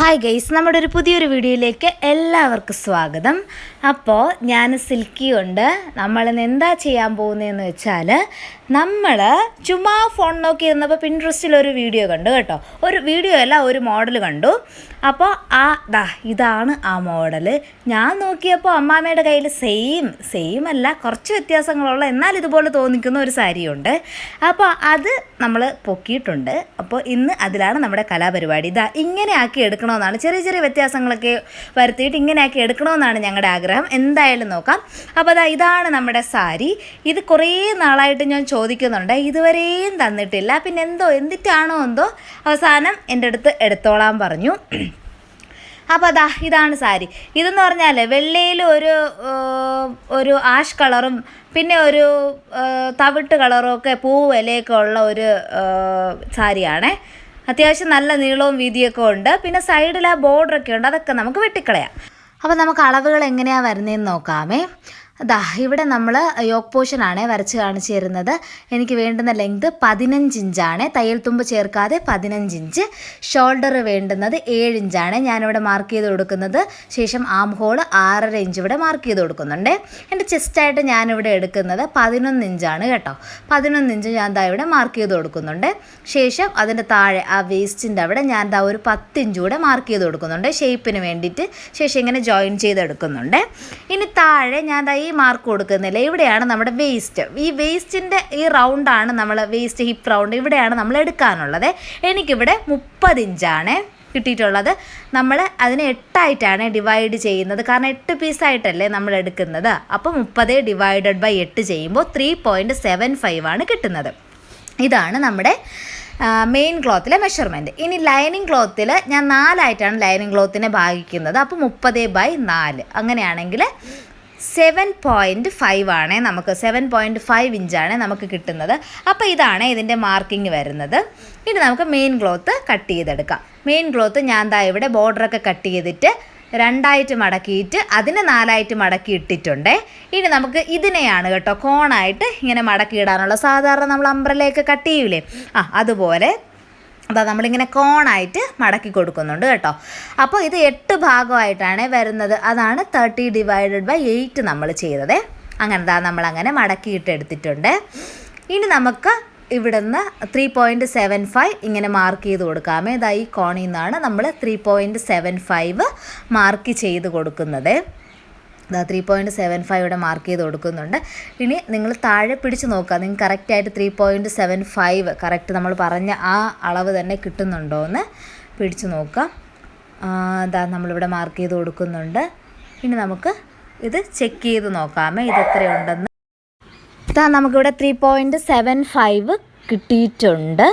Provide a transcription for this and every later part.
Hi guys നമ്മുടെ ഒരു പുതിയൊരു വീഡിയോയിലേക്ക് എല്ലാവർക്കും സ്വാഗതം. അപ്പോൾ ഞാൻ സിൽക്കി ഉണ്ട് നമ്മളിന്ന് എന്താ ചെയ്യാൻ പോകുന്നതെന്ന് വെച്ചാൽ നമ്മൾ ചുമ്മാ ഫോൺ നോക്കി ഇരുന്നപ്പോൾ പിൻട്രസ്റ്റിൽ ഒരു വീഡിയോ കണ്ടു കേട്ടോ. ഒരു വീഡിയോ അല്ല ഒരു മോഡൽ കണ്ടു. അപ്പോൾ ആ ദാ ഇതാണ് ആ മോഡൽ ഞാൻ നോക്കിയപ്പോൾ അമ്മാമ്മയുടെ കയ്യിൽ സെയിം സെയിം അല്ല കുറച്ച് വ്യത്യാസങ്ങളുള്ള എന്നാൽ ഇതുപോലെ തോന്നിക്കുന്ന ഒരു സാരിയുണ്ട് അപ്പോൾ അത് നമ്മൾ പൊക്കിയിട്ടുണ്ട്. അപ്പോൾ ഇന്ന് അതിലാണ് നമ്മുടെ കലാപരിപാടി. ഇതാ ഇങ്ങനെ ആക്കി എടുക്കണമെന്നാണ് ചെറിയ ചെറിയ വ്യത്യാസങ്ങളൊക്കെ വരുത്തിയിട്ട് ഇങ്ങനെ ആക്കി എടുക്കണമെന്നാണ് ഞങ്ങളുടെ ആഗ്രഹം. എന്തായാലും നോക്കാം. അപ്പോൾ അതാ ഇതാണ് നമ്മുടെ സാരി ഇത് കുറേ നാളായിട്ട് ഞാൻ ചോദിക്കുന്നുണ്ട്. ഇതുവരെയും തന്നിട്ടില്ല. പിന്നെ എന്തോ എന്തിട്ടാണോ എന്തോ? അവസാനം എന്റെ അടുത്ത് എടുത്തോളാൻ പറഞ്ഞു. അപ്പോൾ അതാ ഇതാണ് സാരി. ഇതെന്ന് പറഞ്ഞാൽ വെള്ളയിൽ ഒരു ഒരു ആഷ് കളറും പിന്നെ ഒരു തവിട്ട് കളറും ഒക്കെ പൂവിലയൊക്കെ ഉള്ള ഒരു സാരിയാണേ. അത്യാവശ്യം നല്ല നീളവും വീതിയൊക്കെ ഉണ്ട്. പിന്നെ സൈഡിൽ ആ ബോർഡറൊക്കെ ഉണ്ട്. അതൊക്കെ നമുക്ക് വെട്ടിക്കളയാം. അപ്പോൾ നമുക്ക് അളവുകൾ എങ്ങനെയാണ് വരുന്നതെന്ന് നോക്കാമേ. ദാ ഇവിടെ നമ്മൾ യോക്ക് പോർഷനാണ് വരച്ച് കാണിച്ചു തരുന്നത്. എനിക്ക് വേണ്ടുന്ന ലെങ്ത് പതിനഞ്ച് ഇഞ്ചാണ്. തയ്യൽ തുമ്പ് ചേർക്കാതെ പതിനഞ്ച് ഇഞ്ച്. ഷോൾഡർ വേണ്ടുന്നത് ഏഴ് ഇഞ്ചാണ്. ഞാനിവിടെ മാർക്ക് ചെയ്ത് കൊടുക്കുന്നത്. ശേഷം ആം ഹോൾ ആറര ഇഞ്ച് ഇവിടെ മാർക്ക് ചെയ്ത് കൊടുക്കുന്നുണ്ട്. എന്റെ ചെസ്റ്റായിട്ട് ഞാനിവിടെ എടുക്കുന്നത് പതിനൊന്ന് ഇഞ്ചാണ് കേട്ടോ. പതിനൊന്ന് ഇഞ്ച് ഞാൻ ദാ ഇവിടെ മാർക്ക് ചെയ്ത് കൊടുക്കുന്നുണ്ട്. ശേഷം അതിന്റെ താഴെ ആ വേസ്റ്റിന്റെ അവിടെ ഞാൻ ദാ ഒരു പത്ത് ഇഞ്ച് കൂടെ മാർക്ക് ചെയ്ത് കൊടുക്കുന്നുണ്ട്. ഷേപ്പിന് വേണ്ടിയിട്ട്. ശേഷം ഇങ്ങനെ ജോയിൻ ചെയ്തെടുക്കുന്നുണ്ട്. ഇനി താഴെ ഞാൻ ദാ ഈ മാർക്ക് കൊടുക്കുന്നില്ല. ഇവിടെയാണ് നമ്മുടെ വേസ്റ്റ് ഈ വേസ്റ്റിന്റെ ഈ റൗണ്ടാണ് നമ്മൾ വേസ്റ്റ് ഹിപ്പ് റൗണ്ട് ഇവിടെയാണ് നമ്മൾ എടുക്കാനുള്ളത്. എനിക്കിവിടെ മുപ്പത് ഇഞ്ചാണ് കിട്ടിയിട്ടുള്ളത്. നമ്മൾ അതിനെ എട്ടായിട്ടാണ് ഡിവൈഡ് ചെയ്യുന്നത്. കാരണം എട്ട് പീസായിട്ടല്ലേ നമ്മൾ എടുക്കുന്നത്. അപ്പോൾ മുപ്പത് ഡിവൈഡഡ് ബൈ എട്ട് ചെയ്യുമ്പോൾ ത്രീ പോയിന്റ് സെവൻ ഫൈവ് ആണ് കിട്ടുന്നത്. ഇതാണ് നമ്മുടെ മെയിൻ ക്ലോത്തിലെ മെഷർമെന്റ് ഇനി ലൈനിങ് ക്ലോത്തിൽ ഞാൻ നാലായിട്ടാണ് ലൈനിങ് ക്ലോത്തിനെ ഭാഗിക്കുന്നത്. അപ്പോൾ മുപ്പത് ബൈ നാല്. അങ്ങനെയാണെങ്കിൽ സെവൻ പോയിന്റ് ഫൈവ് ആണ് നമുക്ക്. സെവൻ പോയിന്റ് ഫൈവ് ഇഞ്ചാണ് നമുക്ക് കിട്ടുന്നത്. അപ്പോൾ ഇതാണ് ഇതിന്റെ മാർക്കിംഗ് വരുന്നത്. ഇനി നമുക്ക് മെയിൻ ക്ലോത്ത് കട്ട് ചെയ്തെടുക്കാം. മെയിൻ ക്ലോത്ത് ഞാൻ ദാ ഇവിടെ ബോർഡറൊക്കെ കട്ട് ചെയ്തിട്ട് രണ്ടായിട്ട് മടക്കിയിട്ട് അതിനെ നാലായിട്ട് മടക്കി ഇട്ടിട്ടുണ്ട്. ഇനി നമുക്ക് ഇതിനെയാണ് കേട്ടോ കോണായിട്ട് ഇങ്ങനെ മടക്കി ഇടാനുള്ള. സാധാരണ നമ്മൾ അമ്പ്രലയൊക്കെ കട്ട് ചെയ്യൂലേ? ആ അതുപോലെ അതാ നമ്മളിങ്ങനെ കോണായിട്ട് മടക്കി കൊടുക്കുന്നുണ്ട് കേട്ടോ. അപ്പോൾ ഇത് എട്ട് ഭാഗമായിട്ടാണ് വരുന്നത്. അതാണ് തേർട്ടി ഡിവൈഡഡ് ബൈ എയ്റ്റ് നമ്മൾ ചെയ്തത്. അങ്ങനെ ദാ നമ്മളങ്ങനെ മടക്കിയിട്ട് എടുത്തിട്ടുണ്ട്. ഇനി നമുക്ക് ഇവിടുന്ന് ത്രീ പോയിന്റ് സെവൻ ഫൈവ് ഇങ്ങനെ മാർക്ക് ചെയ്ത് കൊടുക്കാമേ. ഇതായി കോണിൽ നിന്നാണ് നമ്മൾ three point seven five mark ചെയ്ത് കൊടുക്കുന്നത്. Three point seven five mark ചെയ്ത് കൊടുക്കുന്നുണ്ട്. ഇനി നിങ്ങൾ താഴെ പിടിച്ച് നോക്കുക. നിങ്ങൾക്ക് കറക്റ്റായിട്ട് three point seven five correct നമ്മൾ പറഞ്ഞ ആ അളവ് തന്നെ കിട്ടുന്നുണ്ടോ എന്ന് പിടിച്ച് നോക്കുക. ഇതാ നമ്മളിവിടെ മാർക്ക് ചെയ്ത് കൊടുക്കുന്നുണ്ട്. ഇനി നമുക്ക് ഇത് ചെക്ക് ചെയ്ത് നോക്കാമേ ഇത് എത്രയുണ്ടെന്ന്. ഇതാ നമുക്കിവിടെ ത്രീ പോയിന്റ് സെവൻ ഫൈവ് കിട്ടിയിട്ടുണ്ട്.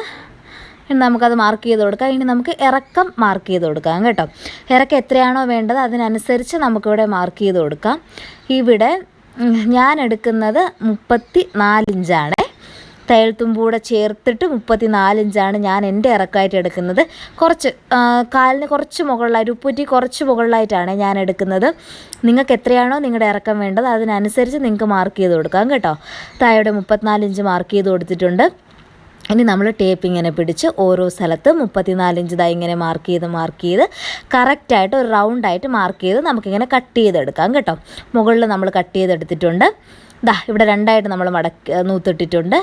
ഇനി നമുക്കത് മാർക്ക് ചെയ്ത് കൊടുക്കാം. ഇനി നമുക്ക് ഇറക്കം മാർക്ക് ചെയ്ത് കൊടുക്കാം കേട്ടോ. ഇറക്കം എത്രയാണോ വേണ്ടത് അതിനനുസരിച്ച് നമുക്കിവിടെ മാർക്ക് ചെയ്ത് കൊടുക്കാം. ഇവിടെ ഞാൻ എടുക്കുന്നത് മുപ്പത്തി നാലിഞ്ചാണ് തയ്യൽ തുമ്പൂടെ ചേർത്തിട്ട് മുപ്പത്തി നാലിഞ്ചാണ് ഞാൻ എന്റെ ഇറക്കമായിട്ട് എടുക്കുന്നത്. കുറച്ച് കാലിന് കുറച്ച് മുകളിലായിട്ട് ഉപ്പൂറ്റി കുറച്ച് മുകളിലായിട്ടാണ് ഞാൻ എടുക്കുന്നത്. നിങ്ങൾക്ക് എത്രയാണോ നിങ്ങളുടെ ഇറക്കം വേണ്ടത് അതിനനുസരിച്ച് നിങ്ങൾക്ക് മാർക്ക് ചെയ്ത് കൊടുക്കാം കേട്ടോ. താഴെ മുപ്പത്തിനാലിഞ്ച് മാർക്ക് ചെയ്ത് കൊടുത്തിട്ടുണ്ട്. ഇനി നമ്മൾ ടേപ്പ് ഇങ്ങനെ പിടിച്ച് ഓരോ സ്ഥലത്ത് മുപ്പത്തിനാലിഞ്ച് ദാ ഇങ്ങനെ മാർക്ക് ചെയ്ത് മാർക്ക് ചെയ്ത് കറക്റ്റായിട്ട് ഒരു റൗണ്ടായിട്ട് മാർക്ക് ചെയ്ത് നമുക്കിങ്ങനെ കട്ട് ചെയ്തെടുക്കാം കേട്ടോ. മുകളിൽ നമ്മൾ കട്ട് ചെയ്തെടുത്തിട്ടുണ്ട്. ദാ ഇവിടെ രണ്ടായിട്ട് നമ്മൾ മടക്കി നൂത്തിട്ടിട്ടുണ്ട്.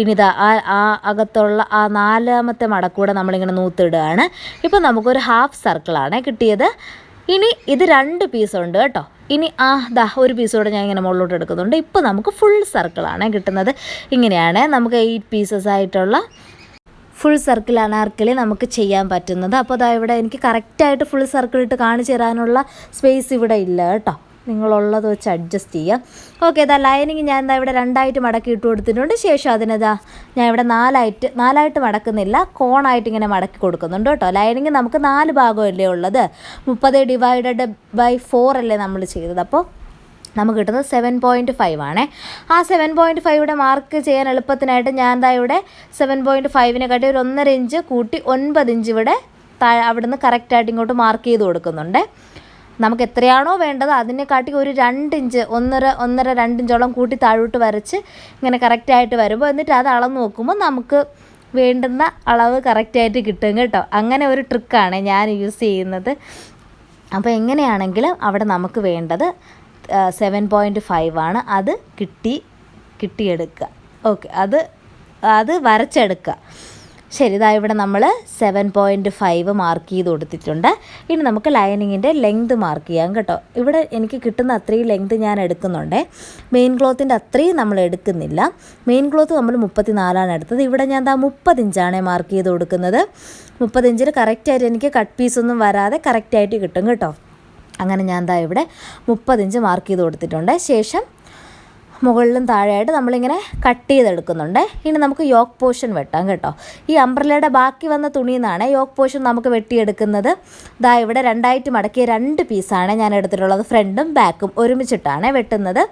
ഇനി ഇതാ ആ ആ അകത്തുള്ള ആ നാലാമത്തെ മടക്കൂടെ നമ്മളിങ്ങനെ നൂത്തിടുകയാണ്. ഇപ്പം നമുക്കൊരു ഹാഫ് സർക്കിളാണ് കിട്ടിയത്. ഇനി ഇത് രണ്ട് പീസുണ്ട് കേട്ടോ. ഇനി ആ ദാ ഒരു പീസ് കൂടെ ഞാൻ ഇങ്ങനെ മുകളിലോട്ട് എടുക്കുന്നുണ്ട്. ഇപ്പോൾ നമുക്ക് ഫുൾ സർക്കിളാണ് കിട്ടുന്നത്. ഇങ്ങനെയാണ് നമുക്ക് എയ്റ്റ് പീസസ് ആയിട്ടുള്ള ഫുൾ സർക്കിൾ അനാർക്കലി നമുക്ക് ചെയ്യാൻ പറ്റുന്നത്. അപ്പോൾ അതാ ഇവിടെ എനിക്ക് കറക്റ്റായിട്ട് ഫുൾ സർക്കിൾ ഇട്ട് കാണിച്ചു തരാനുള്ള സ്പേസ് ഇവിടെ ഇല്ല കേട്ടോ. നിങ്ങളുള്ളത് വെച്ച് അഡ്ജസ്റ്റ് ചെയ്യാം. ഓക്കെ ഇതാ ലൈനിങ് ഞാൻ എന്താ ഇവിടെ രണ്ടായിട്ട് മടക്കി ഇട്ട് കൊടുത്തിട്ടുണ്ട്. ശേഷം അതിനെതാ ഞാൻ ഇവിടെ നാലായിട്ട് നാലായിട്ട് മടക്കുന്നില്ല. കോണായിട്ട് ഇങ്ങനെ മടക്കി കൊടുക്കുന്നുണ്ട് കേട്ടോ. ലൈനിങ് നമുക്ക് നാല് ഭാഗമല്ലേ ഉള്ളത്? മുപ്പത് ഡിവൈഡഡ് ബൈ ഫോർ അല്ലേ നമ്മൾ ചെയ്തത്. അപ്പോൾ നമുക്ക് കിട്ടുന്നത് സെവൻ പോയിന്റ് ഫൈവ് ആണേ. ആ സെവൻ പോയിന്റ് ഫൈവിടെ മാർക്ക് ചെയ്യാൻ എളുപ്പത്തിനായിട്ട് ഞാൻ എന്താ ഇവിടെ സെവൻ പോയിന്റ് ഫൈവിനെ കാട്ടി ഒരു ഒന്നര ഇഞ്ച് കൂട്ടി ഒൻപത് ഇഞ്ച് ഇവിടെ താഴെ അവിടുന്ന് കറക്റ്റായിട്ട് ഇങ്ങോട്ട് മാർക്ക് ചെയ്ത് കൊടുക്കുന്നുണ്ട്. നമുക്ക് എത്രയാണോ വേണ്ടത് അതിനെക്കാട്ടി ഒരു രണ്ട് ഇഞ്ച് ഒന്നര ഒന്നര രണ്ട് ഇഞ്ചോളം കൂട്ടി താഴോട്ട് വരച്ച് ഇങ്ങനെ കറക്റ്റായിട്ട് വരുമ്പോൾ എന്നിട്ട് അത് അളന്ന് നോക്കുമ്പോൾ നമുക്ക് വേണ്ടുന്ന അളവ് കറക്റ്റായിട്ട് കിട്ടും കേട്ടോ. അങ്ങനെ ഒരു ട്രിക്കാണ് ഞാൻ യൂസ് ചെയ്യുന്നത്. അപ്പോൾ എങ്ങനെയാണെങ്കിലും അവിടെ നമുക്ക് വേണ്ടത് സെവൻ പോയിന്റ് ഫൈവ് ആണ്. അത് കിട്ടി കിട്ടിയെടുക്കുക. ഓക്കെ അത് അത് വരച്ചെടുക്കുക. ശരി ഇതാ ഇവിടെ നമ്മൾ സെവൻ പോയിന്റ് ഫൈവ് മാർക്ക് ചെയ്ത് കൊടുത്തിട്ടുണ്ട്. ഇനി നമുക്ക് ലൈനിങ്ങിന്റെ ലെങ്ത് മാർക്ക് ചെയ്യാം കേട്ടോ. ഇവിടെ എനിക്ക് കിട്ടുന്ന അത്രയും ലെങ്ത് ഞാൻ എടുക്കുന്നുണ്ടേ. മെയിൻ ക്ലോത്തിന്റെ അത്രയും നമ്മൾ എടുക്കുന്നില്ല. മെയിൻ ക്ലോത്ത് നമ്മൾ മുപ്പത്തി നാലാണ് എടുത്തത്. ഇവിടെ ഞാൻ എന്താ മുപ്പതിഞ്ചാണ് മാർക്ക് ചെയ്ത് കൊടുക്കുന്നത്. മുപ്പത് ഇഞ്ചിൽ കറക്റ്റായിട്ട് എനിക്ക് കട്ട് പീസൊന്നും വരാതെ കറക്റ്റായിട്ട് കിട്ടും കേട്ടോ. അങ്ങനെ ഞാൻ എന്താ ഇവിടെ മുപ്പത് ഇഞ്ച് മാർക്ക് ചെയ്ത് കൊടുത്തിട്ടുണ്ട്. ശേഷം മുകളിലും താഴെയായിട്ട് നമ്മളിങ്ങനെ കട്ട് ചെയ്തെടുക്കുന്നുണ്ട്. ഇനി നമുക്ക് യോക്ക് പോർഷൻ വെട്ടാം കേട്ടോ. ഈ അംബ്രലയുടെ ബാക്കി വന്ന തുണിയിൽ നിന്നാണ് യോക്ക് പോർഷൻ നമുക്ക് വെട്ടിയെടുക്കുന്നത്. ദാ ഇവിടെ രണ്ടായിട്ട് മടക്കിയ രണ്ട് പീസാണ് ഞാൻ എടുത്തിട്ടുള്ളത്. ഫ്രണ്ടും ബാക്കും ഒരുമിച്ചിട്ടാണ് വെട്ടുന്നത്.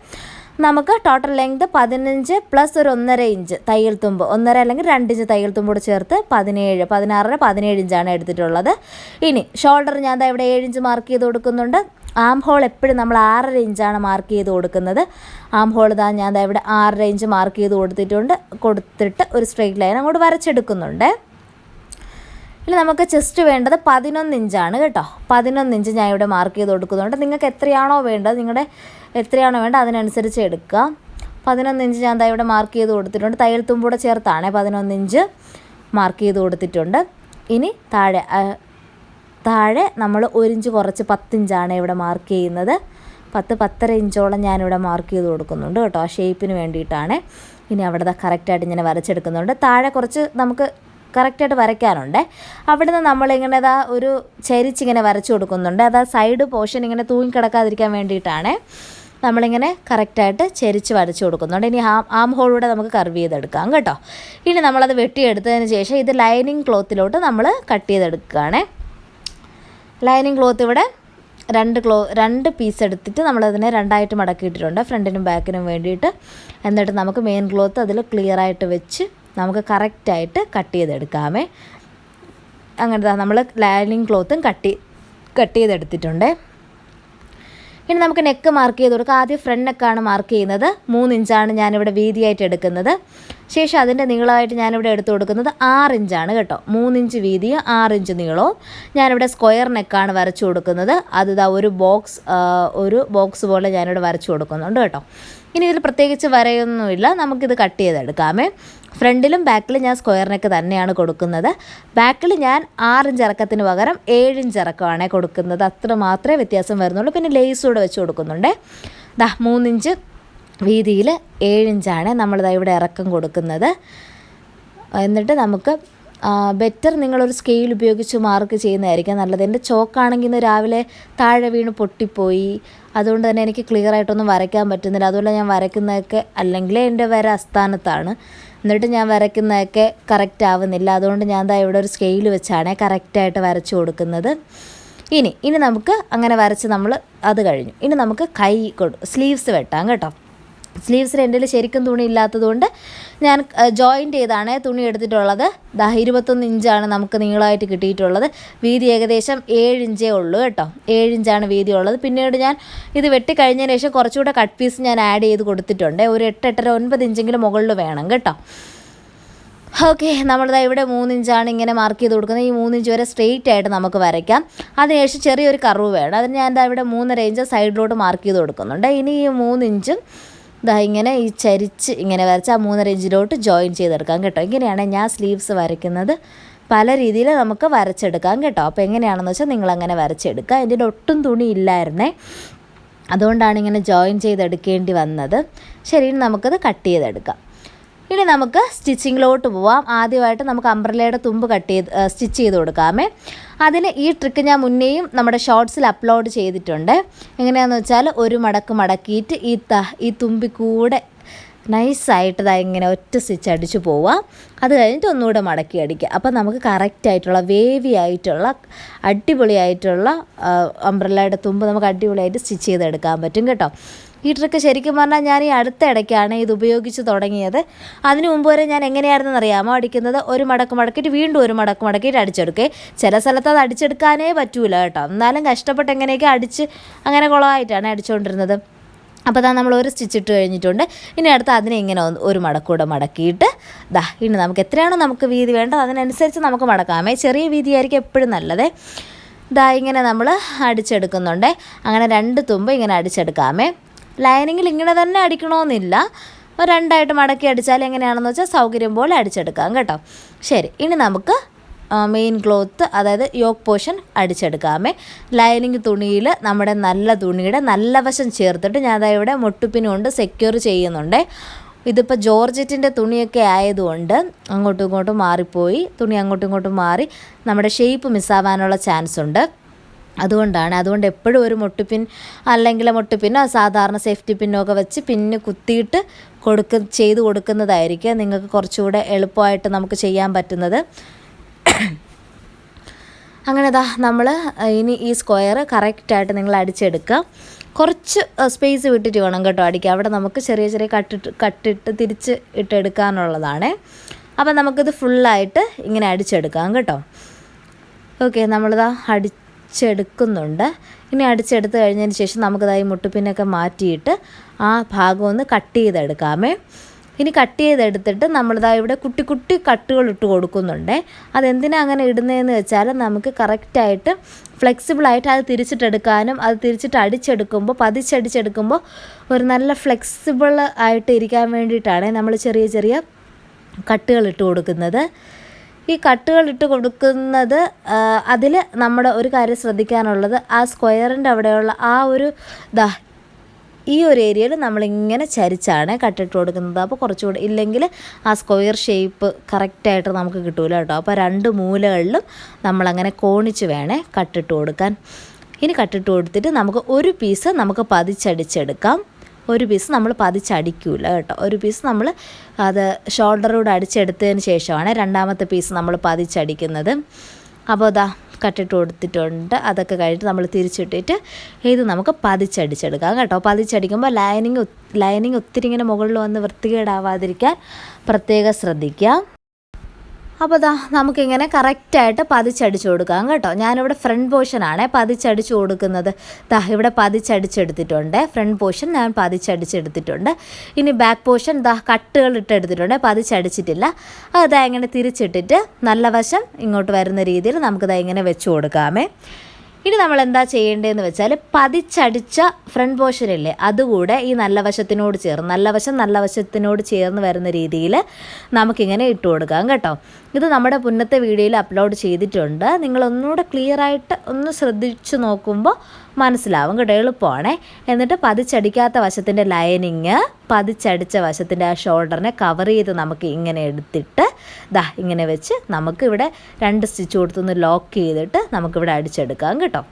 നമുക്ക് ടോട്ടൽ ലെങ്ത് പതിനഞ്ച് പ്ലസ് ഒരു ഒന്നര ഇഞ്ച് തയ്യൽ തുമ്പ്. ഒന്നര അല്ലെങ്കിൽ രണ്ട് ഇഞ്ച് തയ്യൽ തുമ്പോട് ചേർത്ത് പതിനേഴ് പതിനാറര പതിനേഴ് ഇഞ്ചാണ് എടുത്തിട്ടുള്ളത്. ഇനി ഷോൾഡർ ഞാൻ ഇവിടെ ഏഴ് ഇഞ്ച് മാർക്ക് ചെയ്ത് കൊടുക്കുന്നുണ്ട്. ആം ഹോൾ എപ്പോഴും നമ്മൾ ആറര ഇഞ്ചാണ് മാർക്ക് ചെയ്ത് കൊടുക്കുന്നത്. ആം ഹോൾ ഇതാ ഞാൻ ഇവിടെ ആറര ഇഞ്ച് മാർക്ക് ചെയ്ത് കൊടുത്തിട്ടുണ്ട്. കൊടുത്തിട്ട് ഒരു സ്ട്രെയിറ്റ് ലൈൻ അങ്ങോട്ട് വരച്ചെടുക്കുന്നുണ്ട്. ഇനി നമുക്ക് ചെസ്റ്റ് വേണ്ടത് പതിനൊന്ന് ഇഞ്ചാണ് കേട്ടോ. പതിനൊന്ന് ഇഞ്ച് ഞാൻ ഇവിടെ മാർക്ക് ചെയ്ത് കൊടുക്കുന്നുണ്ട്. നിങ്ങൾക്ക് എത്രയാണോ വേണ്ടത് നിങ്ങളുടെ എത്രയാണോ വേണ്ടത് അതിനനുസരിച്ച് എടുക്കുക. പതിനൊന്ന് ഇഞ്ച് ഞാൻ ഇവിടെ മാർക്ക് ചെയ്ത് കൊടുത്തിട്ടുണ്ട്. തയ്യൽ തുമ്പൂടെ ചേർത്താണ് പതിനൊന്ന് ഇഞ്ച് മാർക്ക് ചെയ്ത് കൊടുത്തിട്ടുണ്ട്. ഇനി താഴെ താഴെ നമ്മൾ ഒരു ഇഞ്ച് കുറച്ച് പത്തിഞ്ചാണ് ഇവിടെ മാർക്ക് ചെയ്യുന്നത്. പത്ത് പത്തര ഇഞ്ചോളം ഞാനിവിടെ മാർക്ക് ചെയ്ത് കൊടുക്കുന്നുണ്ട് കേട്ടോ ആ ഷേപ്പിന് വേണ്ടിയിട്ടാണ്. ഇനി അവിടെ കറക്റ്റായിട്ട് ഇങ്ങനെ വരച്ചെടുക്കുന്നുണ്ട്. താഴെ കുറച്ച് നമുക്ക് കറക്റ്റായിട്ട് വരയ്ക്കാനുണ്ട്. അവിടുന്ന് നമ്മളിങ്ങനെ ഇതാ ഒരു ചരിച്ചിങ്ങനെ വരച്ചു കൊടുക്കുന്നുണ്ട്. അതാ സൈഡ് പോർഷൻ ഇങ്ങനെ തൂങ്ങിക്കിടക്കാതിരിക്കാൻ വേണ്ടിയിട്ടാണ് നമ്മളിങ്ങനെ കറക്റ്റായിട്ട് ചെരിച്ച് വരച്ച് കൊടുക്കുന്നുണ്ട്. ഇനി ആം ആം ഹോളിലൂടെ നമുക്ക് കർവ് ചെയ്തെടുക്കാം കേട്ടോ. ഇനി നമ്മളത് വെട്ടിയെടുത്തതിന് ശേഷം ഇത് ലൈനിങ് ക്ലോത്തിലോട്ട് നമ്മൾ കട്ട് ചെയ്തെടുക്കുകയാണേ. ലൈനിങ് ക്ലോത്ത് ഇവിടെ രണ്ട് ക്ലോ രണ്ട് പീസ് എടുത്തിട്ട് നമ്മളതിനെ രണ്ടായിട്ട് മടക്കിയിട്ടിട്ടുണ്ട്. ഫ്രണ്ടിനും ബാക്കിനും വേണ്ടിയിട്ട്. എന്നിട്ട് നമുക്ക് മെയിൻ ക്ലോത്ത് അതിൽ ക്ലിയർ ആയിട്ട് വെച്ച് നമുക്ക് കറക്റ്റായിട്ട് കട്ട് ചെയ്തെടുക്കാമേ. അങ്ങനത്തെ നമ്മൾ ലൈനിങ് ക്ലോത്തും കട്ട് കട്ട് ചെയ്തെടുത്തിട്ടുണ്ട്. ഇനി നമുക്ക് നെക്ക് മാർക്ക് ചെയ്ത് കൊടുക്കാം. ആദ്യം ഫ്രണ്ട് നെക്കാണ് മാർക്ക് ചെയ്യുന്നത്. മൂന്ന് ഇഞ്ചാണ് ഞാനിവിടെ വീതിയായിട്ട് എടുക്കുന്നത്. ശേഷം അതിന്റെ നീളമായിട്ട് ഞാനിവിടെ എടുത്തു കൊടുക്കുന്നത് ആറ് ഇഞ്ചാണ് കേട്ടോ. മൂന്നിഞ്ച് വീതിയും ആറ് ഇഞ്ച് നീളവും ഞാനിവിടെ സ്ക്വയർ നെക്കാണ് വരച്ചു കൊടുക്കുന്നത്. അത് ഇതാ ഒരു ബോക്സ് ഒരു ബോക്സ് പോലെ ഞാനിവിടെ വരച്ചു കൊടുക്കുന്നുണ്ട് കേട്ടോ. ഇനി ഇതിൽ പ്രത്യേകിച്ച് വരയൊന്നുമില്ല. നമുക്കിത് കട്ട് ചെയ്തെടുക്കാമേ. ഫ്രണ്ടിലും ബാക്കിലും ഞാൻ സ്ക്വയർ നെക്ക് തന്നെയാണ് കൊടുക്കുന്നത്. ബാക്കിൽ ഞാൻ ആറിഞ്ച് ഇറക്കത്തിന് പകരം ഏഴിഞ്ച് ഇറക്കമാണ് കൊടുക്കുന്നത്. അത്ര മാത്രമേ വ്യത്യാസം വരുന്നുള്ളൂ. പിന്നെ ലേസ് കൂടെ വെച്ച് കൊടുക്കുന്നുണ്ട്. ദാ മൂന്നിഞ്ച് വീതിയിൽ ഏഴിഞ്ചാണ് നമ്മളിതാ ഇവിടെ ഇറക്കം കൊടുക്കുന്നത്. എന്നിട്ട് നമുക്ക് ബെറ്റർ നിങ്ങളൊരു സ്കെയിൽ ഉപയോഗിച്ച് മാർക്ക് ചെയ്യുന്നതായിരിക്കും. നല്ലത് എന്റെ ചോക്കാണെങ്കിൽ ഇന്ന് രാവിലെ താഴെ വീണ് പൊട്ടിപ്പോയി. അതുകൊണ്ട് തന്നെ എനിക്ക് ക്ലിയർ ആയിട്ടൊന്നും വരയ്ക്കാൻ പറ്റുന്നില്ല. അതുപോലെ ഞാൻ വരയ്ക്കുന്നതൊക്കെ അല്ലെങ്കിൽ എന്റെ വര അസ്ഥാനത്താണ്. എന്നിട്ട് ഞാൻ വരയ്ക്കുന്നതൊക്കെ കറക്റ്റ് ആവുന്നില്ല. അതുകൊണ്ട് ഞാൻ ദാ ഇവിടെ ഒരു സ്കെയിൽ വെച്ചാണ് കറക്റ്റായിട്ട് വരച്ചു കൊടുക്കുന്നത്. ഇനി ഇനി നമുക്ക് അങ്ങനെ വരച്ച് നമ്മൾ അത് കഴിഞ്ഞു. ഇനി നമുക്ക് കൈ കൊടു സ്ലീവ്സ് വെട്ടാം കേട്ടോ. സ്ലീവ്സിൽ എന്റെ ശരിക്കും തുണി ഇല്ലാത്തതുകൊണ്ട് ഞാൻ ജോയിന്റ് ചെയ്താണ് തുണി എടുത്തിട്ടുള്ളത്. ദാ ഇരുപത്തൊന്ന് ഇഞ്ചാണ് നമുക്ക് നീളമായിട്ട് കിട്ടിയിട്ടുള്ളത്. വീതി ഏകദേശം ഏഴ് ഇഞ്ചേ ഉള്ളൂ കേട്ടോ. ഏഴ് ഇഞ്ചാണ് വീതി ഉള്ളത് പിന്നീട് ഞാൻ ഇത് വെട്ടിക്കഴിഞ്ഞതിന് ശേഷം കുറച്ചുകൂടെ കട്ട് പീസ് ഞാൻ ആഡ് ചെയ്ത് കൊടുത്തിട്ടുണ്ട്. ഒരു എട്ട് എട്ടര ഒൻപത് ഇഞ്ചെങ്കിലും മുകളിൽ വേണം കേട്ടോ. ഓക്കെ നമ്മളിതാ ഇവിടെ മൂന്നിഞ്ചാണ് ഇങ്ങനെ മാർക്ക് ചെയ്ത് കൊടുക്കുന്നത്. ഈ മൂന്നിഞ്ച് വരെ സ്ട്രെയിറ്റ് ആയിട്ട് നമുക്ക് വരയ്ക്കാം. അതിനുശേഷം ചെറിയൊരു കർവ് വേണം. അതിന് ഞാൻ ഇവിടെ മൂന്നര ഇഞ്ച് സൈഡിലോട്ട് മാർക്ക് ചെയ്ത് കൊടുക്കുന്നുണ്ട്. ഇനി ഈ മൂന്നിഞ്ചും ദാ ഇങ്ങനെ ഈ ചരിച്ച് ഇങ്ങനെ വരച്ച് ആ മൂന്നര ഇഞ്ചിലോട്ട് ജോയിൻ ചെയ്തെടുക്കാം കേട്ടോ. ഇങ്ങനെയാണ് ഞാൻ സ്ലീവ്സ് വരയ്ക്കുന്നത്. പല രീതിയിൽ നമുക്ക് വരച്ചെടുക്കാം കേട്ടോ. അപ്പോൾ എങ്ങനെയാണെന്ന് വെച്ചാൽ നിങ്ങളങ്ങനെ വരച്ചെടുക്കുക. എന്റെ ഒട്ടും തുണി ഇല്ലായിരുന്നേ. അതുകൊണ്ടാണ് ഇങ്ങനെ ജോയിൻ ചെയ്തെടുക്കേണ്ടി വന്നത്. ശരി നമുക്കത് കട്ട് ചെയ്തെടുക്കാം. ഇനി നമുക്ക് സ്റ്റിച്ചിങ്ങിലോട്ട് പോവാം. ആദ്യമായിട്ട് നമുക്ക് അംബ്രലയുടെ തുമ്പ് കട്ട് ചെയ്ത് സ്റ്റിച്ച് ചെയ്ത് കൊടുക്കാമേ. അതിന് ഈ ട്രിക്ക് ഞാൻ മുന്നേയും നമ്മുടെ ഷോർട്സിൽ അപ്ലോഡ് ചെയ്തിട്ടുണ്ട്. എങ്ങനെയാണെന്ന് വെച്ചാൽ ഒരു മടക്ക് മടക്കിയിട്ട് ഈ ത ഈ തുമ്പി കൂടെ നൈസായിട്ട് ഇതാ ഇങ്ങനെ ഒറ്റ സ്റ്റിച്ച് അടിച്ചു പോവുക അത് കഴിഞ്ഞിട്ട് ഒന്നുകൂടെ മടക്കി അടിക്കുക അപ്പോൾ നമുക്ക് കറക്റ്റായിട്ടുള്ള വേവി ആയിട്ടുള്ള അടിപൊളിയായിട്ടുള്ള അംബ്രല്ലയുടെ തുമ്പ് നമുക്ക് അടിപൊളിയായിട്ട് സ്റ്റിച്ച് ചെയ്തെടുക്കാൻ പറ്റും കേട്ടോ. ഈ ട്രിക്ക് ശരിക്കും പറഞ്ഞാൽ ഞാൻ ഈ അടുത്ത ഇടയ്ക്കാണ് ഇത് ഉപയോഗിച്ച് തുടങ്ങിയത്. അതിന് മുമ്പ് വരെ ഞാൻ എങ്ങനെയായിരുന്നു അറിയാമോ? അടിക്കുന്നത് ഒരു മടക്ക് മടക്കിയിട്ട് വീണ്ടും ഒരു മടക്ക് മടക്കിയിട്ട് അടിച്ചെടുക്കേ. ചില സ്ഥലത്ത് അത് അടിച്ചെടുക്കാനേ പറ്റൂല കേട്ടോ. എന്നാലും കഷ്ടപ്പെട്ട് എങ്ങനെയൊക്കെ അടിച്ച് അങ്ങനെ കുളമായിട്ടാണ് അടിച്ചുകൊണ്ടിരുന്നത് അപ്പോൾ ദാ നമ്മൾ ഒരു സ്റ്റിച്ച് ഇട്ട് കഴിഞ്ഞിട്ടുണ്ട്. ഇനി അടുത്ത് അതിനെ ഇങ്ങനെ ഒരു മടക്കൂടെ മടക്കിയിട്ട് ദാ ഇനി നമുക്ക് എത്രയാണോ നമുക്ക് വീതി വേണ്ടത് അതിനനുസരിച്ച് നമുക്ക് മടക്കാമേ. ചെറിയ വീതിയായിരിക്കും എപ്പോഴും നല്ലത്. ദാ ഇങ്ങനെ നമ്മൾ അടിച്ചെടുക്കുന്നുണ്ട്. അങ്ങനെ രണ്ട് തുമ്പ് ഇങ്ങനെ അടിച്ചെടുക്കാമേ. ലൈനിങ്ങിൽ ഇങ്ങനെ തന്നെ അടിക്കണമെന്നില്ല രണ്ടായിട്ട് മടക്കി അടിച്ചാൽ എങ്ങനെയാണെന്ന് വെച്ചാൽ സൗകര്യം പോലെ അടിച്ചെടുക്കാം കേട്ടോ. ശരി ഇനി നമുക്ക് മെയിൻ ക്ലോത്ത് അതായത് യോക്ക് പോർഷൻ അടിച്ചെടുക്കാമേ. ലൈനിങ് തുണിയിൽ നമ്മുടെ നല്ല തുണിയുടെ നല്ല വശം ചേർത്തിട്ട് ഞാൻ അതായത് ഇവിടെ മുട്ടുപ്പിനുകൊണ്ട് സെക്യൂർ ചെയ്യുന്നുണ്ട്. ഇതിപ്പോൾ ജോർജറ്റിന്റെ തുണിയൊക്കെ ആയതുകൊണ്ട് അങ്ങോട്ടും ഇങ്ങോട്ടും മാറിപ്പോയി. തുണി അങ്ങോട്ടും ഇങ്ങോട്ടും മാറി നമ്മുടെ ഷേപ്പ് മിസ്സാവാനുള്ള ചാൻസ് ഉണ്ട്. അതുകൊണ്ടാണ്. അതുകൊണ്ട് എപ്പോഴും ഒരു മുട്ടുപിൻ അല്ലെങ്കിൽ മുട്ടുപിന്നോ സാധാരണ സേഫ്റ്റി പിന്നോ ഒക്കെ വെച്ച് പിന്ന് കുത്തിയിട്ട് കൊടുക്ക ചെയ്ത് കൊടുക്കുന്നതായിരിക്കും നിങ്ങൾക്ക് കുറച്ചുകൂടെ എളുപ്പമായിട്ട് നമുക്ക് ചെയ്യാൻ പറ്റുന്നത്. അങ്ങനെ ദാ നമ്മൾ ഇനി ഈ സ്ക്വയർ കറക്റ്റായിട്ട് നിങ്ങൾ അടിച്ചെടുക്കുക. കുറച്ച് സ്പേസ് വിട്ടിട്ട് വേണം കേട്ടോ അടിക്കുക അവിടെ നമുക്ക് ചെറിയ ചെറിയ കട്ടിട്ട് കട്ടിട്ട് തിരിച്ച് ഇട്ടെടുക്കാനുള്ളതാണേ. അപ്പം നമുക്കിത് ഫുള്ളായിട്ട് ഇങ്ങനെ അടിച്ചെടുക്കാം കേട്ടോ. ഓക്കെ നമ്മളിതാ അടിച്ചെടുക്കുന്നുണ്ട്. ഇനി അടിച്ചെടുത്ത് കഴിഞ്ഞതിന് ശേഷം നമുക്കതായി മുട്ടുപ്പിനൊക്കെ മാറ്റിയിട്ട് ആ ഭാഗം ഒന്ന് കട്ട് ചെയ്തെടുക്കാമേ. ഇനി കട്ട് ചെയ്തെടുത്തിട്ട് നമ്മളിതാ ഇവിടെ കുട്ടി കുട്ടി കട്ടുകൾ ഇട്ട് കൊടുക്കുന്നുണ്ട്. അതെന്തിനാ അങ്ങനെ ഇടുന്നതെന്ന് വെച്ചാൽ നമുക്ക് കറക്റ്റായിട്ട് ഫ്ലെക്സിബിളായിട്ട് അത് തിരിച്ചിട്ടെടുക്കാനും അത് തിരിച്ചിട്ട് അടിച്ചെടുക്കുമ്പോൾ പതിച്ചടിച്ചെടുക്കുമ്പോൾ ഒരു നല്ല ഫ്ലെക്സിബിൾ ആയിട്ട് ഇരിക്കാൻ വേണ്ടിയിട്ടാണ് നമ്മൾ ചെറിയ ചെറിയ കട്ടുകൾ ഇട്ട് കൊടുക്കുന്നത്. ഈ കട്ടുകൾ ഇട്ട് കൊടുക്കുന്നത് അതിൽ നമ്മുടെ ഒരു കാര്യം ശ്രദ്ധിക്കാനുള്ളത് ആ സ്ക്വയറിന്റെ അവിടെയുള്ള ആ ഒരു ദാ ഈ ഒരു ഏരിയയിൽ നമ്മളിങ്ങനെ ചരിച്ചാണ് കട്ടിട്ട് കൊടുക്കുന്നത്. അപ്പോൾ കുറച്ചുകൂടി ഇല്ലെങ്കിൽ ആ സ്ക്വയർ ഷേപ്പ് കറക്റ്റായിട്ട് നമുക്ക് കിട്ടൂല കേട്ടോ. അപ്പോൾ രണ്ട് മൂലകളിലും നമ്മളങ്ങനെ കോണിച്ച് വേണേ കട്ടിട്ട് കൊടുക്കാൻ. ഇനി കട്ടിട്ട് കൊടുത്തിട്ട് നമുക്ക് ഒരു പീസ് നമുക്ക് പതിച്ചടിച്ചെടുക്കാം. ഒരു പീസ് നമ്മൾ പതിച്ചടിക്കൂല കേട്ടോ. ഒരു പീസ് നമ്മൾ അത് ഷോൾഡറോട് അടിച്ചെടുത്തതിന് ശേഷമാണ് രണ്ടാമത്തെ പീസ് നമ്മൾ പതിച്ചടിക്കുന്നത്. അപ്പോൾ അതാ കട്ടിട്ട് കൊടുത്തിട്ടുണ്ട്. അതൊക്കെ കഴിഞ്ഞിട്ട് നമ്മൾ തിരിച്ചിട്ടിട്ട് ഇത് നമുക്ക് പതിച്ചടിച്ചെടുക്കാം കേട്ടോ. പതിച്ചടിക്കുമ്പോൾ ലൈനിങ് ലൈനിങ് ഒത്തിരി ഇങ്ങനെ മുകളിൽ വന്ന് വൃത്തികേടാവാതിരിക്കാൻ പ്രത്യേകം ശ്രദ്ധിക്കുക അപ്പോൾ ദാ നമുക്കിങ്ങനെ കറക്റ്റായിട്ട് പതിച്ചടിച്ച് കൊടുക്കാം കേട്ടോ. ഞാനിവിടെ ഫ്രണ്ട് പോർഷനാണ് പതിച്ചടിച്ച് കൊടുക്കുന്നത്. ദാ ഇവിടെ പതിച്ചടിച്ചെടുത്തിട്ടുണ്ട്. ഫ്രണ്ട് പോർഷൻ ഞാൻ പതിച്ചടിച്ചെടുത്തിട്ടുണ്ട്. ഇനി ബാക്ക് പോർഷൻ ദാ കട്ടുകൾ ഇട്ടെടുത്തിട്ടുണ്ട്. പതിച്ചടിച്ചിട്ടില്ല. അതാ ഇങ്ങനെ തിരിച്ചിട്ടിട്ട് നല്ല വശം ഇങ്ങോട്ട് വരുന്ന രീതിയിൽ നമുക്കിതാ ഇങ്ങനെ വെച്ച് കൊടുക്കാമേ. ഇനി നമ്മൾ എന്താ ചെയ്യേണ്ടതെന്ന് വെച്ചാൽ പതിച്ചടിച്ച ഫ്രണ്ട് പോർഷനില്ലേ അതുകൂടെ ഈ നല്ല വശത്തിനോട് ചേർന്ന് നല്ല വശം നല്ല വശത്തിനോട് ചേർന്ന് വരുന്ന രീതിയിൽ നമുക്കിങ്ങനെ ഇട്ട് കൊടുക്കാം കേട്ടോ. ഇത് നമ്മുടെ പുന്നത്തെ വീഡിയോയിൽ അപ്ലോഡ് ചെയ്തിട്ടുണ്ട്. നിങ്ങൾ ഒന്നുകൂടെ ക്ലിയർ ആയിട്ട് ഒന്ന് ശ്രദ്ധിച്ചു നോക്കുമ്പോൾ മനസ്സിലാവും കേട്ടോ എളുപ്പമാണേ. എന്നിട്ട് പതിച്ചടിക്കാത്ത വശത്തിന്റെ ലൈനിങ് പതിച്ചടിച്ച വശത്തിന്റെ ആ ഷോൾഡറിനെ കവർ ചെയ്ത് നമുക്ക് ഇങ്ങനെ എടുത്തിട്ട് ദാ ഇങ്ങനെ വെച്ച് നമുക്കിവിടെ രണ്ട് സ്റ്റിച്ച് കൊടുത്തൊന്ന് ലോക്ക് ചെയ്തിട്ട് നമുക്കിവിടെ അടിച്ചെടുക്കാം കേട്ടോ.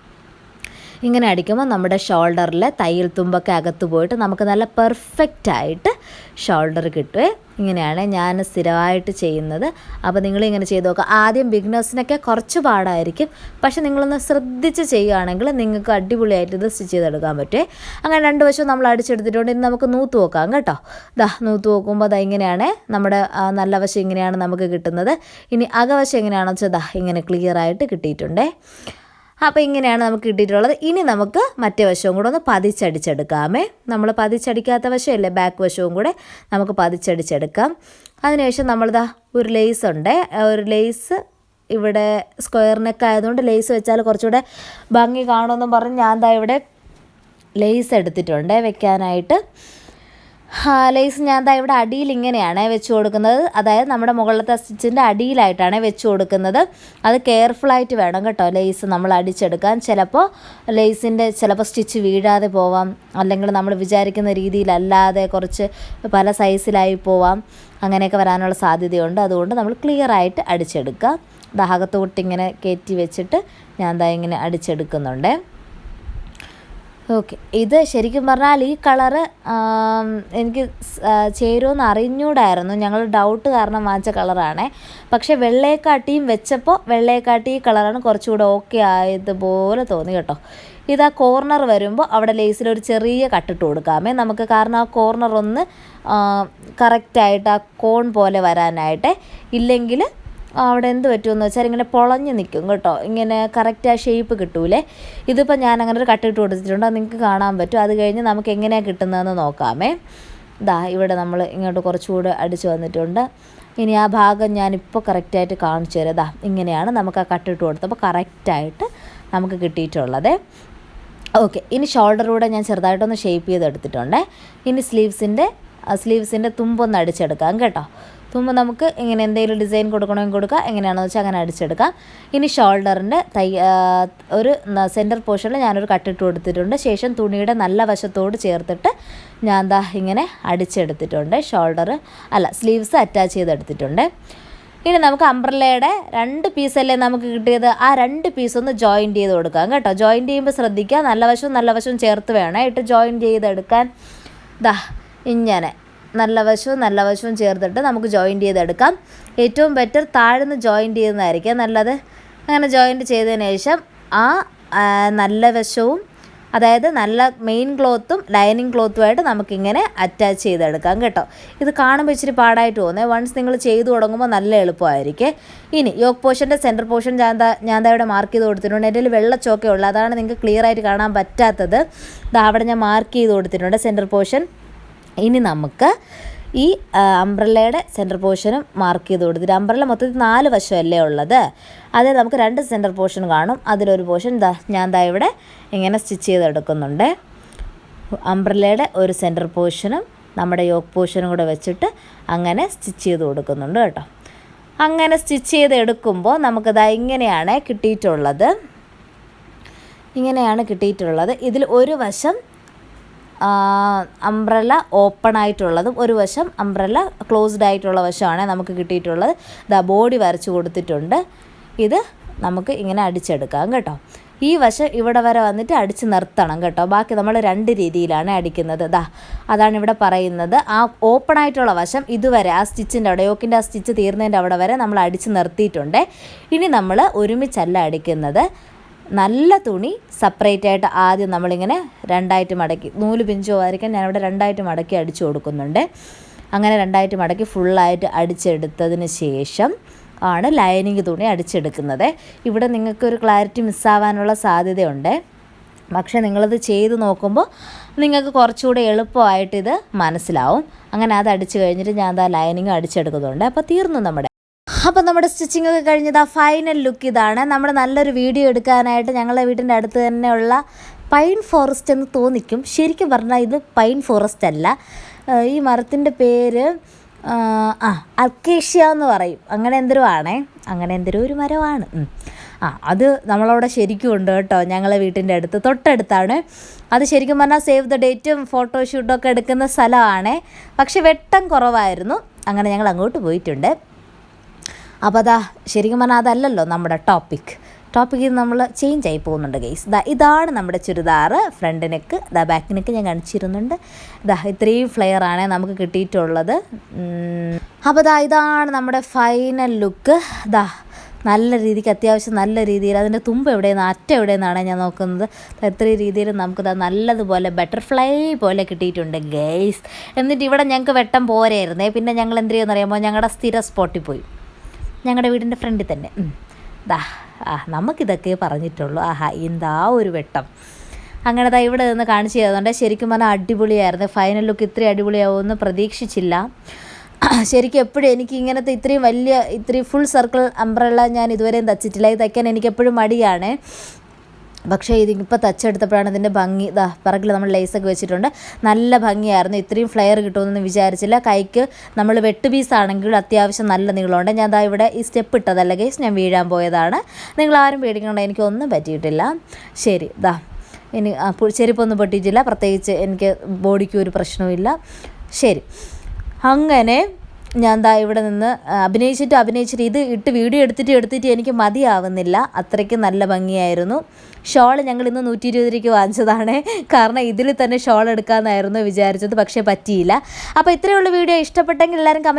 ഇങ്ങനെ അടിക്കുമ്പോൾ നമ്മുടെ ഷോൾഡറിൽ തയ്യൽ തുമ്പൊക്കെ അകത്ത് പോയിട്ട് നമുക്ക് നല്ല പെർഫെക്റ്റായിട്ട് ഷോൾഡർ കിട്ടുമേ ഇങ്ങനെയാണ് ഞാൻ സ്ഥിരമായിട്ട് ചെയ്യുന്നത്. അപ്പോൾ നിങ്ങളിങ്ങനെ ചെയ്ത് നോക്കുക ആദ്യം ബിഗിനേഴ്സിനൊക്കെ കുറച്ച് പാടായിരിക്കും. പക്ഷെ നിങ്ങളൊന്ന് ശ്രദ്ധിച്ച് ചെയ്യുകയാണെങ്കിൽ നിങ്ങൾക്ക് അടിപൊളിയായിട്ട് ഇത് സ്റ്റിച്ച് ചെയ്തെടുക്കാൻ പറ്റേ അങ്ങനെ രണ്ട് വശവും നമ്മൾ അടിച്ചെടുത്തിട്ടുണ്ട്. ഇനി നമുക്ക് നൂത്ത് നോക്കാം കേട്ടോ. ദാ നൂത്ത് നോക്കുമ്പോൾ ദാ ഇങ്ങനെയാണ് നമ്മുടെ നല്ല വശം ഇങ്ങനെയാണ് നമുക്ക് കിട്ടുന്നത്. ഇനി അകവശം എങ്ങനെയാണെന്ന് വെച്ചാൽ ദാ ഇങ്ങനെ ക്ലിയർ ആയിട്ട് കിട്ടിയിട്ടുണ്ടേ. അപ്പോൾ ഇങ്ങനെയാണ് നമുക്ക് കിട്ടിയിട്ടുള്ളത്. ഇനി നമുക്ക് മറ്റേ വശവും കൂടെ ഒന്ന് പതിച്ചടിച്ചെടുക്കാമേ. നമ്മൾ പതിച്ചടിക്കാത്ത വശമല്ലേ? ബാക്ക് വശവും കൂടെ നമുക്ക് പതിച്ചടിച്ചെടുക്കാം. അതിനുശേഷം നമ്മളിതാ ഒരു ലേസ് ഉണ്ട്. ഒരു ലേസ് ഇവിടെ സ്ക്വയർ നെക്ക് ആയതുകൊണ്ട് ലേസ് വെച്ചാൽ കുറച്ചുകൂടെ ഭംഗി കാണുമെന്നും പറഞ്ഞ് ഞാൻ ദാ ഇവിടെ ലേസ് എടുത്തിട്ടുണ്ട് വെക്കാനായിട്ട്. ലേസ് ഞാൻ ദാ ഇവിടെ അടിയിൽ ഇങ്ങനെയാണ് വെച്ച് കൊടുക്കുന്നത്. അതായത് നമ്മുടെ മുകളിലത്തെ സ്റ്റിച്ചിന്റെ അടിയിലായിട്ടാണ് വെച്ച് കൊടുക്കുന്നത്. അത് കെയർഫുള്ളായിട്ട് വേണം കേട്ടോ ലേസ് നമ്മൾ അടിച്ചെടുക്കാൻ. ചിലപ്പോൾ ലേസിന്റെ ചിലപ്പോൾ സ്റ്റിച്ച് വീഴാതെ പോവാം. അല്ലെങ്കിൽ നമ്മൾ വിചാരിക്കുന്ന രീതിയിലല്ലാതെ കുറച്ച് പല സൈസിലായി പോവാം. അങ്ങനെയൊക്കെ വരാനുള്ള സാധ്യതയുണ്ട്. അതുകൊണ്ട് നമ്മൾ ക്ലിയറായിട്ട് അടിച്ചെടുക്കുക ദാഹകത്തോട്ട് ഇങ്ങനെ കയറ്റി വെച്ചിട്ട് ഞാൻ ദാ ഇങ്ങനെ അടിച്ചെടുക്കുന്നുണ്ട്. ഓക്കെ. ഇത് ശരിക്കും പറഞ്ഞാൽ ഈ കളറ് എനിക്ക് ചേരുമെന്ന് അറിഞ്ഞൂടായിരുന്നു. ഞങ്ങൾ ഡൗട്ട് കാരണം വാങ്ങിച്ച കളറാണ്. പക്ഷേ വെള്ളയെക്കാട്ടിയും വെച്ചപ്പോൾ വെള്ളയെക്കാട്ടി ഈ കളറാണ് കുറച്ചുകൂടെ ഓക്കെ ആയതുപോലെ തോന്നി കേട്ടോ. ഇത് ആ കോർണർ വരുമ്പോൾ അവിടെ ലേസിൽ ഒരു ചെറിയ കട്ടിട്ട് കൊടുക്കാമേ. നമുക്ക് കാരണം ആ കോർണർ ഒന്ന് കറക്റ്റായിട്ട് ആ കോൺ പോലെ വരാനായിട്ട്. ഇല്ലെങ്കിൽ അവിടെ എന്ത് പറ്റുമെന്ന് വെച്ചാൽ ഇങ്ങനെ പൊളഞ്ഞ് നിൽക്കും കേട്ടോ. ഇങ്ങനെ കറക്റ്റ് ആ ഷേപ്പ് കിട്ടൂലേ. ഇതിപ്പോൾ ഞാൻ അങ്ങനെ ഒരു കട്ടിട്ട് കൊടുത്തിട്ടുണ്ട്. അത് നിങ്ങൾക്ക് കാണാൻ പറ്റും. അത് കഴിഞ്ഞ് നമുക്ക് എങ്ങനെയാണ് കിട്ടുന്നതെന്ന് നോക്കാമേ. ഇതാ ഇവിടെ നമ്മൾ ഇങ്ങോട്ട് കുറച്ചുകൂടെ അടിച്ച് വന്നിട്ടുണ്ട്. ഇനി ആ ഭാഗം ഞാനിപ്പോൾ കറക്റ്റായിട്ട് കാണിച്ചു തരാം. ഇതാ ഇങ്ങനെയാണ് നമുക്ക് ആ കട്ടിട്ട് കൊടുത്തപ്പോൾ കറക്റ്റായിട്ട് നമുക്ക് കിട്ടിയിട്ടുള്ളത്. ഓക്കെ ഇനി ഷോൾഡറൂടെ ഞാൻ ചെറുതായിട്ടൊന്ന് ഷേപ്പ് ചെയ്തെടുത്തിട്ടുണ്ട്. ഇനി സ്ലീവ്സിന്റെ സ്ലീവ്സിന്റെ തുമ്പൊന്ന് അടിച്ചെടുക്കാം കേട്ടോ. തുമ്പ് നമുക്ക് ഇങ്ങനെ എന്തെങ്കിലും ഡിസൈൻ കൊടുക്കണമെങ്കിൽ കൊടുക്കുക എങ്ങനെയാണെന്ന് വെച്ചാൽ അങ്ങനെ അടിച്ചെടുക്കാം. ഇനി ഷോൾഡറിന്റെ തൈ ഒരു സെന്റർ പോർഷനിൽ ഞാനൊരു കട്ടിട്ട് കൊടുത്തിട്ടുണ്ട്. ശേഷം തുണിയുടെ നല്ല വശത്തോട് ചേർത്തിട്ട് ഞാൻ ദാ ഇങ്ങനെ അടിച്ചെടുത്തിട്ടുണ്ട്. ഷോൾഡർ അല്ല സ്ലീവ്സ് അറ്റാച്ച് ചെയ്തെടുത്തിട്ടുണ്ട്. ഇനി നമുക്ക് അംബ്രല്ലയുടെ രണ്ട് പീസല്ലേ നമുക്ക് കിട്ടിയത്? ആ രണ്ട് പീസ് ഒന്ന് ജോയിന്റ് ചെയ്ത് കൊടുക്കാം കേട്ടോ. ജോയിന്റ് ചെയ്യുമ്പോൾ ശ്രദ്ധിക്കുക. നല്ല വശവും നല്ല വശവും ചേർത്ത് വേണം. ഇട്ട് ജോയിന്റ് ചെയ്തെടുക്കാൻ. ദാ ഇങ്ങനെ. നല്ല വശവും നല്ല വശവും ചേർത്തിട്ട് നമുക്ക് ജോയിന്റ് ചെയ്തെടുക്കാം. ഏറ്റവും ബെറ്റർ താഴ്ന്ന് ജോയിന്റ് ചെയ്യുന്നതായിരിക്കും. നല്ലത് അങ്ങനെ ജോയിന്റ് ചെയ്തതിന് ശേഷം ആ നല്ല വശവും അതായത് നല്ല മെയിൻ ക്ലോത്തും ലൈനിങ് ക്ലോത്തുമായിട്ട് നമുക്കിങ്ങനെ അറ്റാച്ച് ചെയ്തെടുക്കാം കേട്ടോ. ഇത് കാണുമ്പോൾ ഇച്ചിരി പാടായിട്ട് തോന്നുന്നത് വൺസ് നിങ്ങൾ ചെയ്തു തുടങ്ങുമ്പോൾ നല്ല എളുപ്പമായിരിക്കും. ഇനി യോഗ് പോർഷന്റെ സെന്റർ പോർഷൻ ഞാൻ ഞാൻ ഇവിടെ മാർക്ക് ചെയ്ത് കൊടുത്തിട്ടുണ്ട്. എന്റെ വെള്ള ചോക്കേ ഉള്ളൂ. അതാണ് നിങ്ങൾക്ക് ക്ലിയർ ആയിട്ട് കാണാൻ പറ്റാത്തത്. അവിടെ ഞാൻ മാർക്ക് ചെയ്ത് കൊടുത്തിട്ടുണ്ട് സെന്റർ പോർഷൻ ഇനി നമുക്ക് ഈ അംബ്രല്ലയുടെ സെന്റർ പോർഷനും മാർക്ക് ചെയ്ത് കൊടുത്തിട്ട് അംബ്രല്ല മൊത്തത്തിൽ നാല് വശമല്ലേ ഉള്ളത്? അതിൽ നമുക്ക് രണ്ട് സെന്റർ പോർഷൻ കാണും. അതിലൊരു പോർഷൻ ദാ ഞാൻ ദാ ഇവിടെ ഇങ്ങനെ സ്റ്റിച്ച് ചെയ്തെടുക്കുന്നുണ്ട്. അംബ്രല്ലയുടെ ഒരു സെന്റർ പോർഷനും നമ്മുടെ യോക്ക് പോർഷനും കൂടെ വെച്ചിട്ട് അങ്ങനെ സ്റ്റിച്ച് ചെയ്ത് കൊടുക്കുന്നുണ്ട് കേട്ടോ. അങ്ങനെ സ്റ്റിച്ച് ചെയ്ത് എടുക്കുമ്പോൾ നമുക്കിതാ ഇങ്ങനെയാണ് കിട്ടിയിട്ടുള്ളത്. ഇങ്ങനെയാണ് കിട്ടിയിട്ടുള്ളത്. ഇതിൽ ഒരു വശം അംബ്രല ഓപ്പൺ ആയിട്ടുള്ളതും ഒരു വശം അംബ്രല ക്ലോസ്ഡ് ആയിട്ടുള്ള വശമാണ് നമുക്ക് കിട്ടിയിട്ടുള്ളത്. ദാ ബോഡി വരച്ച് കൊടുത്തിട്ടുണ്ട്. ഇത് നമുക്ക് ഇങ്ങനെ അടിച്ചെടുക്കാം കേട്ടോ. ഈ വശം ഇവിടെ വരെ വന്നിട്ട് അടിച്ച് നിർത്തണം കേട്ടോ. ബാക്കി നമ്മൾ രണ്ട് രീതിയിലാണ് അടിക്കുന്നത്. ദാ അതാണ് ഇവിടെ പറയുന്നത്. ആ ഓപ്പൺ ആയിട്ടുള്ള വശം ഇതുവരെ ആ സ്റ്റിച്ചിന്റെ അവിടെ യോക്കിന്റെ ആ സ്റ്റിച്ച് തീർന്നതിന്റെ അവിടെ വരെ നമ്മൾ അടിച്ച് നിർത്തിയിട്ടുണ്ട്. ഇനി നമ്മൾ ഒരുമിച്ചല്ല അടിക്കുന്നത്. നല്ല തുണി സെപ്പറേറ്റ് ആയിട്ട് ആദ്യം നമ്മളിങ്ങനെ രണ്ടായിട്ട് മടക്കി നൂൽ പിഞ്ചോ ആയിരിക്കാൻ ഞാനിവിടെ രണ്ടായിട്ട് മടക്കി അടിച്ചു കൊടുക്കുന്നുണ്ട്. അങ്ങനെ രണ്ടായിട്ട് മടക്കി ഫുള്ളായിട്ട് അടിച്ചെടുത്തതിന് ശേഷം ആണ് ലൈനിങ് തുണി അടിച്ചെടുക്കുന്നത്. ഇവിടെ നിങ്ങൾക്കൊരു ക്ലാരിറ്റി മിസ്സാവാനുള്ള സാധ്യതയുണ്ട്. പക്ഷേ നിങ്ങളത് ചെയ്ത് നോക്കുമ്പോൾ നിങ്ങൾക്ക് കുറച്ചുകൂടെ എളുപ്പമായിട്ട് ഇത് മനസ്സിലാവും. അങ്ങനെ അത് അടിച്ചു കഴിഞ്ഞിട്ട് ഞാൻ ആ ലൈനിങ് അടിച്ചെടുക്കുന്നുണ്ട്. അപ്പോൾ തീർന്നു നമ്മുടെ അപ്പോൾ നമ്മുടെ സ്റ്റിച്ചിങ് ഒക്കെ കഴിഞ്ഞത് ആ ഫൈനൽ ലുക്ക് ഇതാണ്. നമ്മൾ നല്ലൊരു വീഡിയോ എടുക്കാനായിട്ട് ഞങ്ങളുടെ വീട്ടിന്റെ അടുത്ത് തന്നെയുള്ള പൈൻ ഫോറസ്റ്റ് എന്ന് തോന്നിക്കും. ശരിക്കും പറഞ്ഞാൽ ഇത് പൈൻ ഫോറസ്റ്റ് അല്ല. ഈ മരത്തിന്റെ പേര് ആ അൽക്കേഷ്യ എന്ന് പറയും. അങ്ങനെ എന്തൊരു ആണേ. അങ്ങനെ എന്തൊരു ഒരു മരമാണ്. ആ അത് നമ്മളവിടെ ശരിക്കും ഉണ്ട് കേട്ടോ. ഞങ്ങളെ വീട്ടിന്റെ അടുത്ത്. തൊട്ടടുത്താണ്. അത് ശരിക്കും പറഞ്ഞാൽ സേവ് ദ ഡേറ്റും ഫോട്ടോഷൂട്ടും ഒക്കെ എടുക്കുന്ന സ്ഥലമാണ്. പക്ഷെ വെട്ടം കുറവായിരുന്നു. അങ്ങനെ ഞങ്ങൾ അങ്ങോട്ട് പോയിട്ടുണ്ട്. അപ്പോൾ അതാ ശരിക്കും പറഞ്ഞാൽ അതല്ലല്ലോ നമ്മുടെ ടോപ്പിക് ടോപ്പിക്കിൽ നമ്മൾ ചേഞ്ച് ആയി പോകുന്നുണ്ട് ഗെയ്സ് ദാ ഇതാണ് നമ്മുടെ ചുരിദാർ ഫ്രണ്ട് നെക്ക് ദാ ബാക്ക് നെക്ക് ഞാൻ കാണിച്ചിരുന്നുണ്ട്. ദാ ഇത്രയും ഫ്ലെയർ ആണ് നമുക്ക് കിട്ടിയിട്ടുള്ളത്. അപ്പോൾ ദാ ഇതാണ് നമ്മുടെ ഫൈനൽ ലുക്ക് ദാ നല്ല രീതിക്ക് അത്യാവശ്യം നല്ല രീതിയിൽ അതിന്റെ തുമ്പ് എവിടെയെന്ന് അറ്റ എവിടെയെന്നാണ് ഞാൻ നോക്കുന്നത്. എത്ര രീതിയിൽ നമുക്ക് ദാ നല്ലതുപോലെ ബട്ടർഫ്ലൈ പോലെ കിട്ടിയിട്ടുണ്ട് ഗെയ്സ് എന്നിട്ട് ഇവിടെ ഞങ്ങൾക്ക് വെട്ടം പോരായിരുന്നേ. പിന്നെ ഞങ്ങൾ എന്ത് ചെയ്യുമെന്ന് അറിയാമോ? ഞങ്ങളുടെ സ്ഥിര സ്പോട്ടിൽ പോയി. ഞങ്ങളുടെ വീടിന്റെ ഫ്രണ്ടിൽ തന്നെ. ദാ ആ നമുക്കിതൊക്കെ പറഞ്ഞിട്ടുള്ളൂ. ആഹാ എന്താ ഒരു വെട്ടം. അങ്ങനെ ദാ ഇവിടെ നിന്ന് കാണിച്ചു തന്നതുകൊണ്ട് ശരിക്കും പറഞ്ഞാൽ അടിപൊളിയായിരുന്നു. ഫൈനൽ ലുക്ക് ഇത്രയും അടിപൊളിയാവുമെന്ന് പ്രതീക്ഷിച്ചില്ല. ശരിക്കും എപ്പോഴും എനിക്ക് ഇങ്ങനത്തെ ഇത്രയും വലിയ ഇത്രയും ഫുൾ സർക്കിൾ അംബ്രല്ല ഞാൻ ഇതുവരെയും തച്ചിട്ടില്ല. ഇത് തയ്ക്കാൻ എനിക്ക് എപ്പോഴും മടിയാണ്. പക്ഷേ ഇത് ഇപ്പോൾ തച്ചെടുത്തപ്പോഴാണ് ഇതിന്റെ ഭംഗി. ഇതാ പിറകിൽ നമ്മൾ ലേസൊക്കെ വെച്ചിട്ടുണ്ട്. നല്ല ഭംഗിയായിരുന്നു. ഇത്രയും ഫ്ലെയർ കിട്ടുമെന്ന് വിചാരിച്ചില്ല. കൈക്ക് നമ്മൾ വെട്ട് പീസ് ആണെങ്കിൽ അത്യാവശ്യം നല്ല നീളമുണ്ട്. ഞാൻ ദാ ഇവിടെ ഈ സ്റ്റെപ്പ് ഇട്ടതല്ല കേസ് ഞാൻ വീഴാൻ പോയതാണ്. നിങ്ങൾ ആരും പേടിക്കണ്ട എനിക്കൊന്നും പറ്റിയിട്ടില്ല. ശരി ദാ. ഇനി ചെരുപ്പൊന്നും പൊട്ടിയിട്ടില്ല. പ്രത്യേകിച്ച് എനിക്ക് ബോഡിക്ക് ഒരു പ്രശ്നവുമില്ല ശരി. അങ്ങനെ ഞാൻ ദാ ഇവിടെ നിന്ന് അഭിനയിച്ചിട്ട് അഭിനയിച്ചിട്ട് ഇത് ഇട്ട് വീഡിയോ എടുത്തിട്ട് എടുത്തിട്ട് എനിക്ക് മതിയാവുന്നില്ല. അത്രയ്ക്ക് നല്ല ഭംഗിയായിരുന്നു. ഷോൾ ഞങ്ങൾ ഇന്ന് നൂറ്റി ഇരുപത് രൂപയ്ക്ക് വാങ്ങിച്ചതാണ്. കാരണം ഇതിൽ തന്നെ ഷോൾ എടുക്കാമെന്നായിരുന്നു വിചാരിച്ചത് പക്ഷേ പറ്റിയില്ല. അപ്പോൾ ഇത്രയുള്ള വീഡിയോ. ഇഷ്ടപ്പെട്ടെങ്കിൽ എല്ലാവരും കമന്റ്